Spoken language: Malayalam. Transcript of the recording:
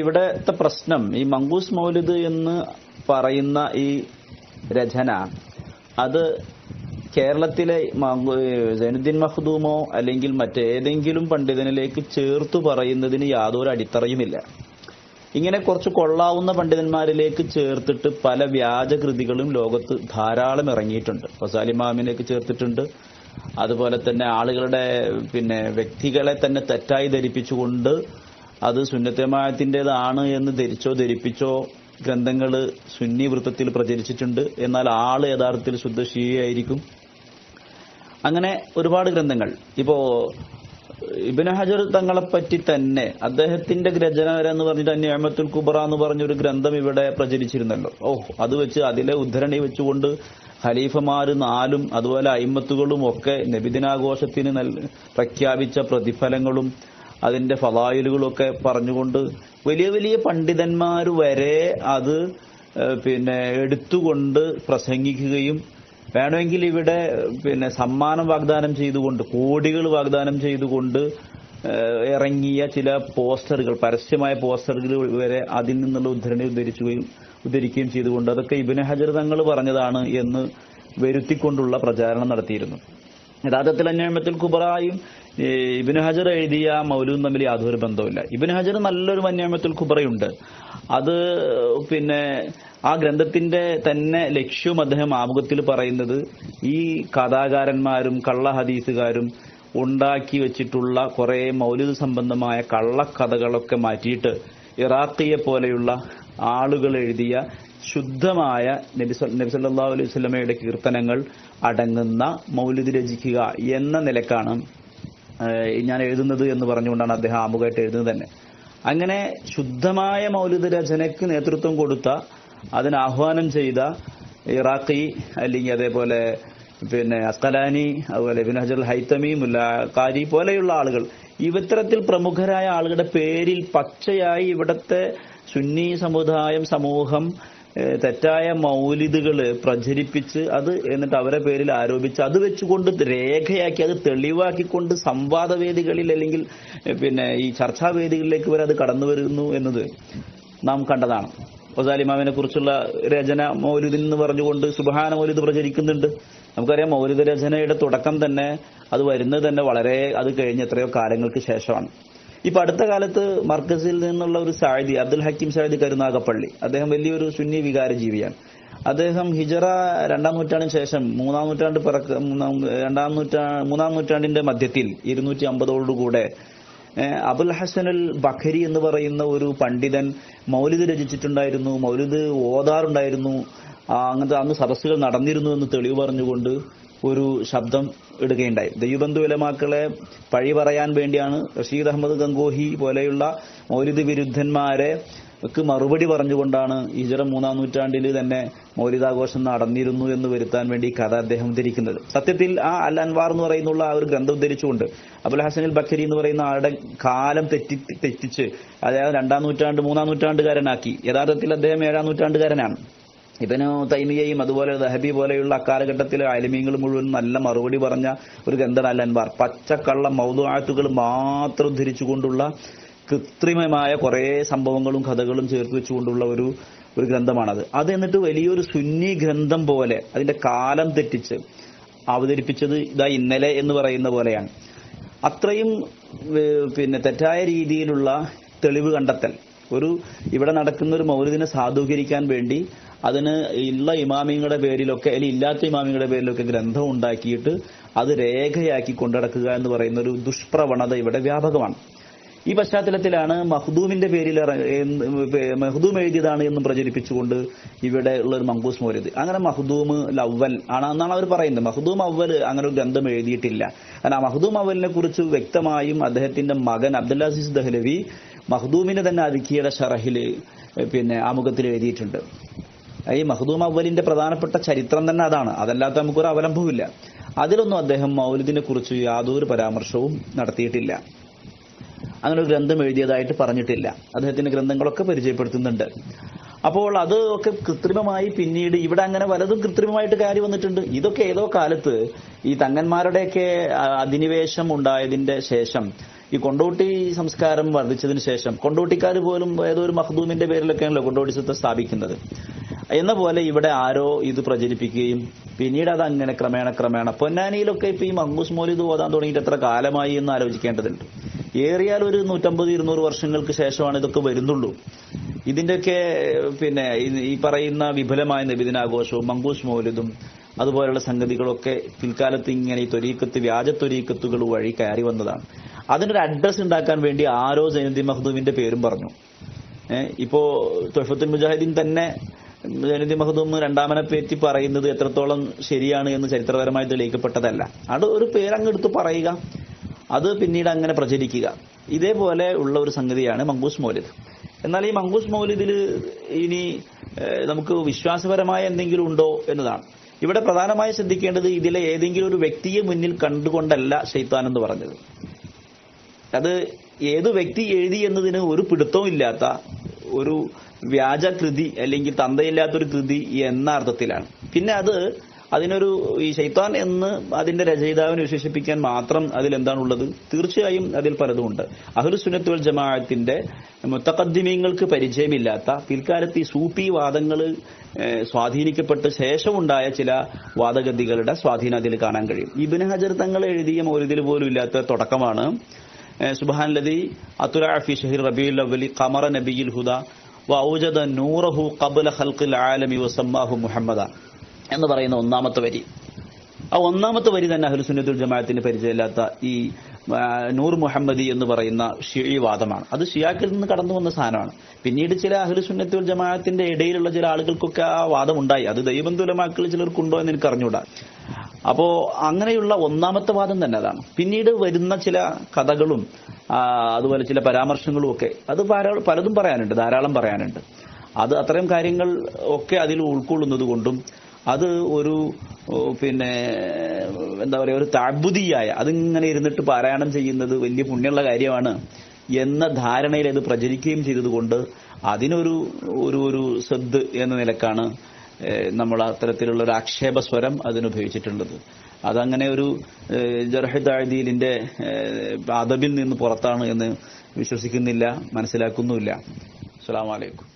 ഇവിടത്തെ പ്രശ്നം ഈ മങ്കൂസ് മൗലിദ് എന്ന് പറയുന്ന ഈ രചന അത് കേരളത്തിലെ സൈനുദ്ദീൻ മഖ്ദൂമോ അല്ലെങ്കിൽ മറ്റേതെങ്കിലും പണ്ഡിതനിലേക്ക് ചേർത്തു പറയുന്നതിന് യാതൊരു അടിത്തറയുമില്ല. ഇങ്ങനെ കുറച്ച് കൊള്ളാവുന്ന പണ്ഡിതന്മാരിലേക്ക് ചേർത്തിട്ട് പല വ്യാജ കൃതികളും ലോകത്ത് ധാരാളം ഇറങ്ങിയിട്ടുണ്ട്. ഫസാലിമാമിലേക്ക് ചേർത്തിട്ടുണ്ട്. അതുപോലെ തന്നെ ആളുകളുടെ പിന്നെ വ്യക്തികളെ തന്നെ തെറ്റായി ധരിപ്പിച്ചുകൊണ്ട് അത് സുന്നത്തമായത്തിന്റെതാണ് എന്ന് ധരിച്ചോ ധരിപ്പിച്ചോ ഗ്രന്ഥങ്ങൾ സുന്നി വൃത്തത്തിൽ പ്രചരിച്ചിട്ടുണ്ട്. എന്നാൽ ആൾ യഥാർത്ഥത്തിൽ ശുദ്ധ ഷീയായിരിക്കും അങ്ങനെ ഒരുപാട് ഗ്രന്ഥങ്ങൾ. ഇപ്പോ ഇബിന് ഹജർ തങ്ങളെപ്പറ്റി തന്നെ അദ്ദേഹത്തിന്റെ രചന എന്ന് പറഞ്ഞിട്ട് അന്യാമത്തുൽ കുബറ എന്ന് പറഞ്ഞൊരു ഗ്രന്ഥം ഇവിടെ പ്രചരിച്ചിരുന്നല്ലോ. ഓ അത് വെച്ച് അതിലെ ഉദ്ധരണി വെച്ചുകൊണ്ട് ഖലീഫമാര് നാലും അതുപോലെ അയിമത്തുകളും ഒക്കെ നബിദിനാഘോഷത്തിന് പ്രഖ്യാപിച്ച പ്രതിഫലങ്ങളും അതിന്റെ ഫലായിലുകളൊക്കെ പറഞ്ഞുകൊണ്ട് വലിയ വലിയ പണ്ഡിതന്മാർ വരെ അത് പിന്നെ എടുത്തുകൊണ്ട് പ്രസംഗിക്കുകയും വേണമെങ്കിൽ ഇവിടെ പിന്നെ സമ്മാനം വാഗ്ദാനം ചെയ്തുകൊണ്ട് കോടികൾ വാഗ്ദാനം ചെയ്തുകൊണ്ട് ഇറങ്ങിയ ചില പോസ്റ്ററുകൾ പരസ്യമായ പോസ്റ്ററുകൾ വരെ അതിൽ നിന്നുള്ള ഉദ്ധരണി ഉദ്ധരിക്കുകയും ഉദ്ധരിക്കുകയും ചെയ്തുകൊണ്ട് അതൊക്കെ ഇബിന് ഹജർ തങ്ങൾ പറഞ്ഞതാണ് എന്ന് വരുത്തിക്കൊണ്ടുള്ള പ്രചാരണം നടത്തിയിരുന്നു. യഥാർത്ഥത്തിൽ അന്വേഷണത്തിൽ കുബറായും ഇബിന് ഹജർ എഴുതിയ മൗലൂദും തമ്മിൽ യാതൊരു ബന്ധവുമില്ല. ഇബിന് ഹജർ നല്ലൊരു വന്യാമത്തുൽ കുബറയുണ്ട് അത് പിന്നെ ആ ഗ്രന്ഥത്തിന്റെ തന്നെ ലക്ഷ്യവും അദ്ദേഹം ആമുഖത്തിൽ പറയുന്നത് ഈ കഥാകാരന്മാരും കള്ള ഹദീസുകാരും ഉണ്ടാക്കി വെച്ചിട്ടുള്ള കുറെ മൗലിക സംബന്ധമായ കള്ളക്കഥകളൊക്കെ മാറ്റിയിട്ട് ഇറാഖിയെ പോലെയുള്ള ആളുകൾ എഴുതിയ ശുദ്ധമായ നബി നബിസല്ലാ അലൈഹി വസല്ലമയുടെ കീർത്തനങ്ങൾ അടങ്ങുന്ന മൗലിദ് രചിക്കുക എന്ന നിലക്കാണ് ഞാൻ എഴുതുന്നത് എന്ന് പറഞ്ഞുകൊണ്ടാണ് അദ്ദേഹം ആമുഖമായിട്ട് എഴുതുന്നത് തന്നെ. അങ്ങനെ ശുദ്ധമായ മൗലിദ് രചനയ്ക്ക് നേതൃത്വം കൊടുത്ത അതിന് ആഹ്വാനം ചെയ്ത ഇറാഖി അല്ലെങ്കിൽ അതേപോലെ പിന്നെ അസ്കലാനി അതുപോലെ ഇബ്നു ഹജർ ഹൈത്തമി മുല്ല കാരി പോലെയുള്ള ആളുകൾ ഇത്തരത്തിൽ പ്രമുഖരായ ആളുകളുടെ പേരിൽ പച്ചയായി ഇവിടത്തെ സുന്നി സമുദായം സമൂഹം തെറ്റായ മൗലിദുകൾ പ്രചരിപ്പിച്ച് അത് എന്നിട്ട് അവരെ പേരിൽ ആരോപിച്ച് അത് വെച്ചുകൊണ്ട് രേഖയാക്കി അത് തെളിവാക്കിക്കൊണ്ട് സംവാദവേദികളിൽ അല്ലെങ്കിൽ പിന്നെ ഈ ചർച്ചാവേദികളിലേക്ക് വരെ അത് കടന്നു വരുന്നു എന്നത് നാം കണ്ടതാണ്. ഒസാലിമാവിനെ കുറിച്ചുള്ള രചന മൗലിദിൽ എന്ന് പറഞ്ഞുകൊണ്ട് സുബഹാന മൗലിദ് പ്രചരിക്കുന്നുണ്ട്. നമുക്കറിയാം മൗലിദ് രചനയുടെ തുടക്കം തന്നെ അത് വരുന്നത് തന്നെ വളരെ അത് കഴിഞ്ഞ് എത്രയോ കാലങ്ങൾക്ക് ശേഷമാണ്. ഇപ്പൊ അടുത്ത കാലത്ത് മർക്കസിൽ നിന്നുള്ള ഒരു സായിദി അബ്ദുൽ ഹക്കീം സാഹിദി കരുനാഗപ്പള്ളി. അദ്ദേഹം വലിയൊരു സുന്നി വികാര ജീവിയാണ് അദ്ദേഹം ഹിജറ രണ്ടാം നൂറ്റാണ്ടിന് ശേഷം മൂന്നാം നൂറ്റാണ്ട് പിറക്ക രണ്ടാം നൂറ്റാ മൂന്നാം നൂറ്റാണ്ടിന്റെ മധ്യത്തിൽ ഇരുന്നൂറ്റി അമ്പതോടുകൂടെ അബുൽ ഹസനുൽ ബഖരി എന്ന് പറയുന്ന ഒരു പണ്ഡിതൻ മൗലിദ് രചിച്ചിട്ടുണ്ടായിരുന്നു മൗലിദ് ഓതാറുണ്ടായിരുന്നു. അങ്ങനത്തെ അന്ന് സദസ്സുകൾ നടന്നിരുന്നു എന്ന് തെളിവ് പറഞ്ഞുകൊണ്ട് ഒരു ശബ്ദം ഇടുകയുണ്ടായി. ദൈവബന്ധു വിലമാക്കളെ പഴി പറയാൻ വേണ്ടിയാണ് റഷീദ് അഹമ്മദ് ഗംഗോഹി പോലെയുള്ള മൗലിദ് വിരുദ്ധന്മാരെ മറുപടി പറഞ്ഞുകൊണ്ടാണ് ഹിജറ മൂന്നാം നൂറ്റാണ്ടിൽ തന്നെ മൗലിദാഘോഷം നടന്നിരുന്നു എന്ന് വരുത്താൻ വേണ്ടി കഥ അദ്ദേഹം ഉദ്ധരിക്കുന്നത്. സത്യത്തിൽ ആ അൽ അൻവാർ എന്ന് പറയുന്നുള്ള ആ ഒരു ഗ്രന്ഥം ഉദ്ധരിച്ചുകൊണ്ട് അബുൽ ഹസനിൽ ബക്കരി എന്ന് പറയുന്ന ആളുടെ കാലം തെറ്റി തെറ്റിച്ച് അതായത് രണ്ടാം നൂറ്റാണ്ട് മൂന്നാം നൂറ്റാണ്ടുകാരനാക്കി. യഥാർത്ഥത്തിൽ അദ്ദേഹം ഏഴാം നൂറ്റാണ്ടുകാരനാണ്. ഇബനു തൈമിയയും അതുപോലെ ദഹബി പോലെയുള്ള അക്കാലഘട്ടത്തിലെ അലിമീങ്ങൾ മുഴുവൻ നല്ല മറുപടി പറഞ്ഞ ഒരു ഗ്രന്ഥമാണ് അൽ അൻവാർ. പച്ചക്കള്ള മൗതുവാഴ്ത്തുകൾ മാത്രം ധരിച്ചുകൊണ്ടുള്ള കൃത്രിമമായ കുറേ സംഭവങ്ങളും കഥകളും ചേർത്ത് വെച്ചുകൊണ്ടുള്ള ഒരു ഒരു ഗ്രന്ഥമാണത്. അത് എന്നിട്ട് വലിയൊരു സുന്നി ഗ്രന്ഥം പോലെ അതിന്റെ കാലം തെറ്റിച്ച് അവതരിപ്പിച്ചത് ഇതാ ഇന്നലെ എന്ന് പറയുന്ന പോലെയാണ്. അത്രയും പിന്നെ തെറ്റായ രീതിയിലുള്ള തെളിവ് കണ്ടെത്തൽ ഒരു ഇവിടെ നടക്കുന്ന ഒരു മൗലിദിനെ സാധൂകരിക്കാൻ വേണ്ടി അതിന് ഉള്ള ഇമാമിങ്ങളുടെ പേരിലൊക്കെ അല്ലെങ്കിൽ ഇല്ലാത്ത ഇമാമിങ്ങളുടെ പേരിലൊക്കെ ഗ്രന്ഥം ഉണ്ടാക്കിയിട്ട് അത് രേഖയാക്കി കൊണ്ടടക്കുക എന്ന് പറയുന്ന ഒരു ദുഷ്പ്രവണത ഇവിടെ വ്യാപകമാണ്. ഈ പശ്ചാത്തലത്തിലാണ് മഹ്ദൂമിന്റെ പേരിൽ മഹ്ദൂം എഴുതിയതാണ് എന്നും പ്രചരിപ്പിച്ചുകൊണ്ട് ഇവിടെ ഉള്ള ഒരു മങ്കൂസ് മോരത് അങ്ങനെ മഹ്ദൂം ലവ്വൽ ആണ് എന്നാണ് അവർ പറയുന്നത്. മഹ്ദൂം അവൽ അങ്ങനെ ഒരു ഗ്രന്ഥം എഴുതിയിട്ടില്ല. കാരണം മഹ്ദൂം അവലിനെ കുറിച്ച് വ്യക്തമായും അദ്ദേഹത്തിന്റെ മകൻ അബ്ദുൽ അസീസ് ദഹ്ലവി മഹ്ദൂമിനെ തന്നെ അതിക്കിയുടെ ഷറഹിൽ പിന്നെ ആമുഖത്തിൽ എഴുതിയിട്ടുണ്ട്. ഈ മഹ്ദൂം അവലിന്റെ പ്രധാനപ്പെട്ട ചരിത്രം തന്നെ അതാണ്. അതല്ലാത്ത നമുക്കൊരു അവലംബവുമില്ല. അതിലൊന്നും അദ്ദേഹം മൗലിദിനെ കുറിച്ച് യാതൊരു പരാമർശവും നടത്തിയിട്ടില്ല. അങ്ങനെ ഒരു ഗ്രന്ഥം എഴുതിയതായിട്ട് പറഞ്ഞിട്ടില്ല. അദ്ദേഹത്തിന്റെ ഗ്രന്ഥങ്ങളൊക്കെ പരിചയപ്പെടുത്തുന്നുണ്ട്. അപ്പോൾ അതൊക്കെ കൃത്രിമമായി പിന്നീട് ഇവിടെ അങ്ങനെ വലതും കൃത്രിമമായിട്ട് കാര്യം വന്നിട്ടുണ്ട്. ഇതൊക്കെ ഏതോ കാലത്ത് ഈ തങ്ങന്മാരുടെയൊക്കെ അധിനിവേശം ഉണ്ടായതിന്റെ ശേഷം ഈ കൊണ്ടോട്ടി സംസ്കാരം വർദ്ധിച്ചതിന് ശേഷം കൊണ്ടോട്ടിക്കാർ പോലും ഏതോ ഒരു മഹദൂമിന്റെ പേരിലൊക്കെയാണല്ലോ കൊണ്ടോട്ടി സ്വത്ത് സ്ഥാപിക്കുന്നത്. എന്ന പോലെ ഇവിടെ ആരോ ഇത് പ്രചരിപ്പിക്കുകയും പിന്നീട് അത് അങ്ങനെ ക്രമേണ ക്രമേണ പൊന്നാനിയിലൊക്കെ ഇപ്പൊ ഈ മങ്കൂസ് മൗലിദ് ഓതാൻ തുടങ്ങിയിട്ട് എത്ര കാലമായി എന്ന് ആലോചിക്കേണ്ടതുണ്ട്. ഏറിയാൽ ഒരു നൂറ്റമ്പത് ഇരുന്നൂറ് വർഷങ്ങൾക്ക് ശേഷമാണ് ഇതൊക്കെ വരുന്നുള്ളൂ. ഇതിന്റെയൊക്കെ പിന്നെ ഈ- പറയുന്ന വിപുലമായ നബിദിനാഘോഷവും മങ്കൂസ് മൗലിദും അതുപോലെയുള്ള സംഗതികളൊക്കെ പിൽക്കാലത്ത് ഇങ്ങനെ ഈ തൊരീക്കത്ത് വ്യാജ തൊരീക്കത്തുകൾ വഴി കയറി വന്നതാണ്. അതിനൊരു അഡ്രസ് ഉണ്ടാക്കാൻ വേണ്ടി ആരോ ജൈനുദ്ദീൻ മഹദൂമിന്റെ പേരും പറഞ്ഞു. ഇപ്പോ തൊഫത്തുൽ മുജാഹിദ്ദീൻ തന്നെ ജൈനുദ്ദീൻ മഹദൂം രണ്ടാമനെ പേറ്റി പറയുന്നത് എത്രത്തോളം ശരിയാണ് എന്ന് ചരിത്രപരമായി തെളിയിക്കപ്പെട്ടതല്ല. അത് ഒരു പേരങ്ങെടുത്ത് പറയുക. അത് പിന്നീട് അങ്ങനെ പ്രചരിക്കുക. ഇതേപോലെ ഉള്ള ഒരു സംഗതിയാണ് മങ്കൂസ് മൗലിദ്. എന്നാൽ ഈ മങ്കൂസ് മൗലിദിൽ ഇനി നമുക്ക് വിശ്വാസപരമായ എന്തെങ്കിലും ഉണ്ടോ എന്നതാണ്. ഇവിടെ പ്രധാനമായി ശ്രദ്ധിക്കേണ്ടത് ഇതിലെ ഏതെങ്കിലും ഒരു വ്യക്തിയെ മുന്നിൽ കണ്ടുകൊണ്ടല്ല ഷെയ്ത്താൻ എന്ന് പറഞ്ഞത്. അത് ഏത് വ്യക്തി എഴുതി എന്നതിന് ഒരു പിടുത്തവും ഇല്ലാത്ത ഒരു വ്യാജ കൃതി അല്ലെങ്കിൽ തന്തയില്ലാത്തൊരു കൃതി എന്ന അർത്ഥത്തിലാണ്. പിന്നെ അത് അതിനൊരു ഈ ശൈത്താൻ എന്ന് അതിന്റെ രചയിതാവിനെ വിശേഷിപ്പിക്കാൻ മാത്രം അതിൽ എന്താണുള്ളത്? തീർച്ചയായും അതിൽ പലതുമുണ്ട്. അഹ്ലുസുന്നത്തുൽ ജമാഅത്തിന്റെ മുത്തഖദ്ദിമീങ്ങൾക്ക് പരിചയമില്ലാത്ത പിൽക്കാലത്ത് ഈ സൂഫി വാദങ്ങൾ സ്വാധീനിക്കപ്പെട്ട ശേഷമുണ്ടായ ചില വാദഗതികളുടെ സ്വാധീനം അതിൽ കാണാൻ കഴിയും. ഇബിന് ഹജർ തങ്ങൾ എഴുതിയ മൗലിദിൽ പോലും ഇല്ലാത്ത തുടക്കമാണ്. സുബാൻ ലതി അത്തുലാഫി ഷഹിർ റബിയുൽ അവലി കമറ നബിയിൽ ഹുദ വൗജദ നൂറഹു കബുൽ ഖൽഖിൽ ആലമി വസമ്മാഹു മുഹമ്മദ. എന്ന് പറയുന്ന ഒന്നാമത്തെ വരി. ആ ഒന്നാമത്തെ വരി തന്നെ അഹ്ലുസുന്നത്തുൽ ജമാഅത്തിന് പരിചയമില്ലാത്ത ഈ നൂർ മുഹമ്മദി എന്ന് പറയുന്ന ഷിഴി വാദമാണ്. അത് ഷിയാക്കിൽ നിന്ന് കടന്നു വന്ന സാധനമാണ്. പിന്നീട് ചില അഹ്ലുസുന്നത്തുൽ ജമാഅത്തിന്റെ ഇടയിലുള്ള ചില ആളുകൾക്കൊക്കെ ആ വാദം ഉണ്ടായി അത് ദൈവന്തുലമാക്കൾ ചിലർക്കുണ്ടോ എന്ന് എനിക്ക് അറിഞ്ഞൂടാ. അപ്പോ അങ്ങനെയുള്ള ഒന്നാമത്തെ വാദം തന്നെ അതാണ്. പിന്നീട് വരുന്ന ചില കഥകളും അതുപോലെ ചില പരാമർശങ്ങളും ഒക്കെ അത് പലതും പറയാനുണ്ട് ധാരാളം പറയാനുണ്ട്. അത് അത്തരം കാര്യങ്ങൾ ഒക്കെ അതിൽ ഉൾക്കൊള്ളുന്നത് കൊണ്ടും അത് ഒരു പിന്നെ എന്താ പറയുക ഒരു താബുദിയായ അതിങ്ങനെ ഇരുന്നിട്ട് പാരായണം ചെയ്യുന്നത് വലിയ പുണ്യമുള്ള കാര്യമാണ് എന്ന ധാരണയിൽ അത് പ്രചരിക്കുകയും ചെയ്തതുകൊണ്ട് അതിനൊരു ഒരു ഒരു സദ് എന്ന നിലക്കാണ് നമ്മൾ അത്തരത്തിലുള്ള ഒരു ആക്ഷേപ സ്വരം അതിനുപയോഗിച്ചിട്ടുള്ളത്. അതങ്ങനെ ഒരു ജർഹിദാഴ്ദീലിന്റെ അദബിൽ നിന്ന് പുറത്താണ് എന്ന് വിശ്വസിക്കുന്നില്ല മനസ്സിലാക്കുന്നുമില്ല. അസ്സാം വലൈക്കും